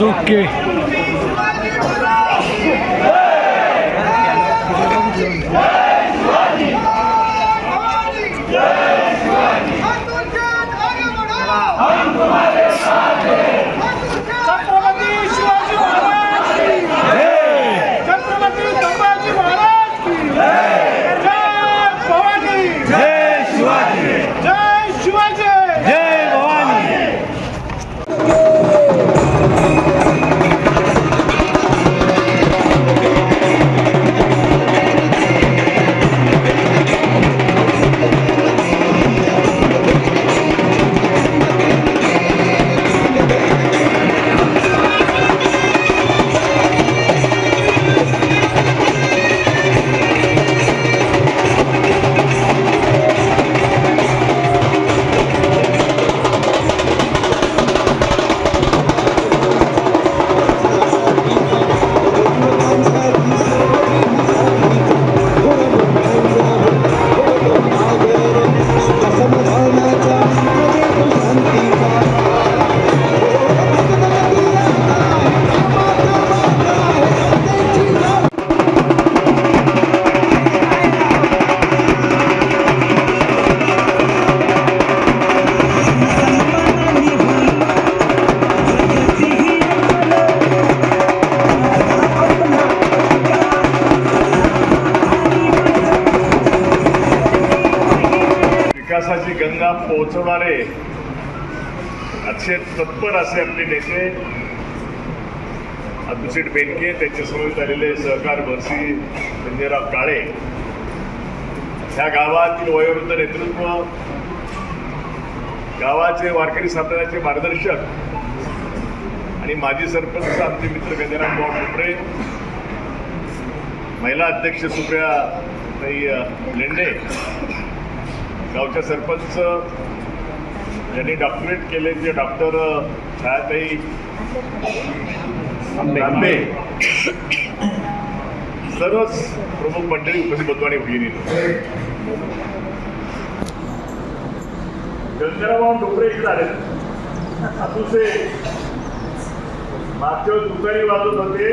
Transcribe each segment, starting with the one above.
Okay. विकासाची गंगा पोहोचवणारे अतिशय तत्पर असे आपले नेते अभिजित बेनके त्यांच्यासमोर झालेले सहकार भरसी संजयराव काळे ह्या गावातील वयोवृद्ध नेतृत्व गावाचे वारकरी साताऱ्याचे मार्गदर्शक आणि माजी सरपंच आमचे मित्र गजाराम भाऊ कोपरे महिला अध्यक्ष सुप्रिया लेंडे गावच्या सरपंच ज्यांनी डॉक्टरेट केले ते डॉक्टर छायाताई आंबे. सर्वच प्रमुख मंडळी उपस्थित होतो आणि भगिनी गंगाराम डोंगरे इकडे आले. अतुसे मागच्या दुपारी वाजत होते.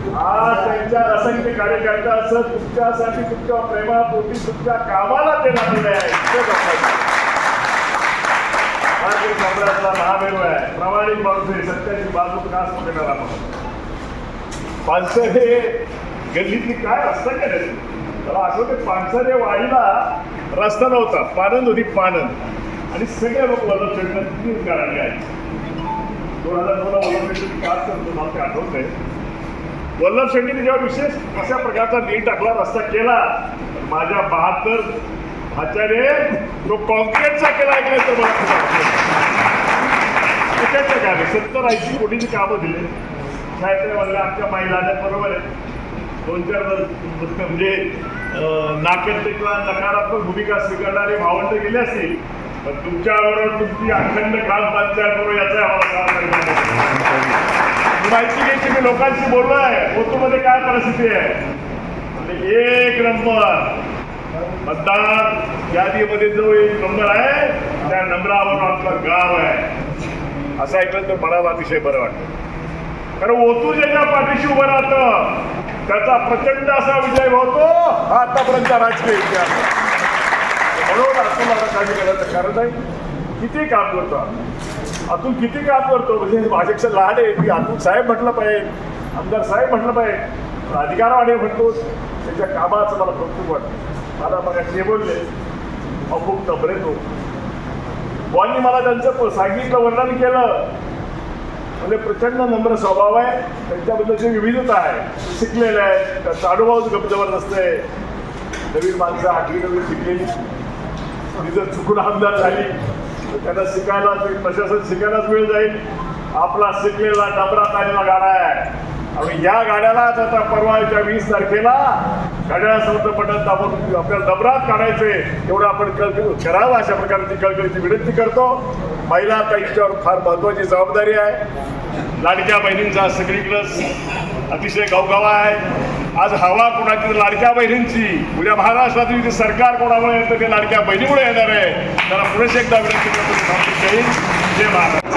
आज त्यांच्या असंख्य कार्यकर्ता असं तुमच्यासाठी तुमच्या प्रेमापोटी तुमच्या कामाला ते लागलेले आहे. काँग्रेसला महामेरू आहे. प्रामाणिक माणूस आहे. सत्याची बाजू का देणारा माणूस पानसर हे गल्लीतली काय रस्ता करायचं त्याला आठवते पानसर वाडीला रस्ता नव्हता. पानंद होती पानंद. आणि सगळे लोक वजन चढणं तीन कारण आहेत दोन हजार दोन वल्लभ शेट्टी करतो मला ते आठवत आहे वल्लभ शेट्टीने जेव्हा विशेष अशा प्रकारचा नीट टाकला रस्ता केला माझ्या बहात्तर आचार्य तो कॉन्क्रीटचा केला ऐकलं तर मला खूप सत्तर ऐंशी कोटीची कामं दिले. साहेब म्हणल्या आमच्या महिला बरोबर आहे. दोन चार म्हणजे अं, नकारात्मक भूमिका स्वीकारणारे भावंड गेले असतील पण तुमच्याबरोबर तुमची अखंड ग्रामपंचायत बरोबर याचा आम्हाला माहिती घ्यायची मी लोकांशी बोललोय. ओतूमध्ये काय परिस्थिती आहे? म्हणजे एक नंबर. मतदार यादीमध्ये जो एक नंबर आहे त्या नंबरावर आमचं गाव आहे. असं ऐकलं तर मला अतिशय बरं वाटतं. कारण ओतू ज्याच्या पाठीशी उभं राहतं त्याचा प्रचंड असा विजय होतो हा आतापर्यंत राजकीय इतिहास. म्हणून असं मला काळजी करायचं कारण आहे किती काम करतो आपण. अतुल किती काम करतो? म्हणजे माझ्यापेक्षा लहान आहे. की अतुल साहेब म्हटलं पाहिजे. आमदार साहेब म्हटलं पाहिजे. अधिकारवाणे म्हणतो. त्याच्या कामाचं मला कौतुक वाटतं. मला मग ते बोलले. अमुक खूप नबरे तो. बुवांनी मला त्यांचं सांगितलं वर्णन केलं. म्हणजे प्रचंड नम्र स्वभाव आहे. त्यांच्याबद्दलची विविधता आहे शिकलेले आहे. त्यांचा अनुभव गप जबरदस्त आहे. नवीन माणसं आठवी नवीन शिकलेली तिथं जर चुकून आमदार झाली. त्यांना शिकायला प्रशासन शिकायलाच वेळ जाईल. आपला शिकलेला डबरा आलेला गाडा आहे. आणि या गाड्याला आता परवाच्या वीस तारखेला गाड्यासमोर बटन दाबून आपल्याला डबरात काढायचे. एवढं आपण कळकळ करावं अशा प्रकारची कळकळीची विनंती करतो. महिला आता हिच्यावर फार महत्वाची जबाबदारी आहे. लाडक्या बहिणींचा सगळीकडंच अतिशय गावगावा आहे. आज हवा कोणाची? लाडक्या बहिणींची. उद्या महाराष्ट्रातील सरकार कोणामुळे येतं ते लाडक्या बहिणीमुळे येणार आहे. त्याला पुरेश एकदा विनंती करतो. की जय महाराज